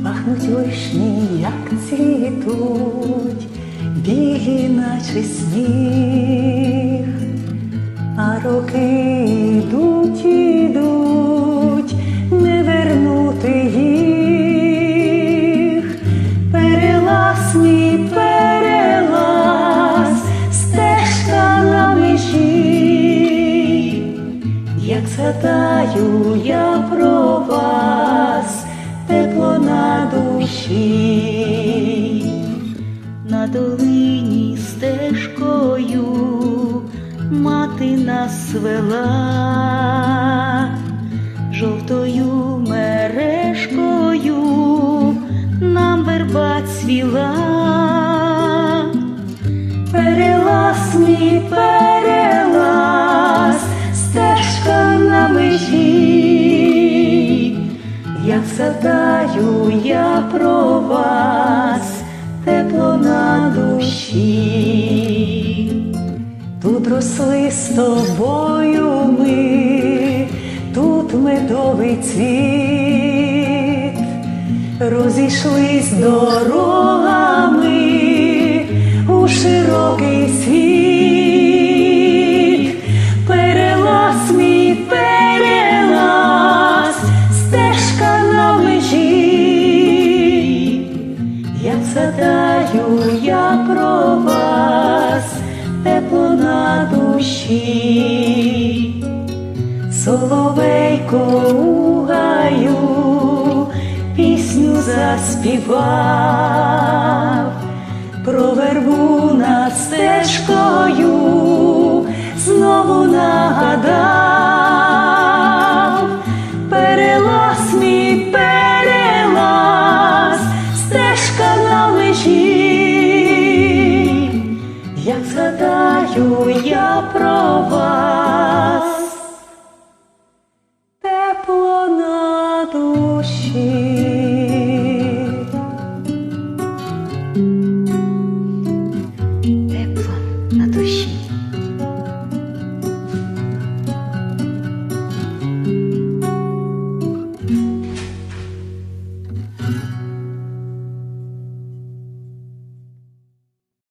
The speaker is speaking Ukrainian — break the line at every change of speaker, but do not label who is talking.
Пахнуть вишні, як цвітуть, білі, наче сніг, а роки йдуть, ідуть, не вернути їх. Перелаз мій перелаз, стежка на межі, як згадаю я про тепло на душі,
на долині стежкою мати нас вела, жовтою мережкою нам верба цвіла.
перелаз мій як згадаю я про вас, тепло на душі. Тут росли з тобою ми, тут медовий цвіт, розійшлись дорогами у широкий світ, душі, соловейко у гаю пісню заспівав, про вербу над стежкою знову нагадав, перелаз мій перелаз, згадаю я про вас.
Тепло на душі.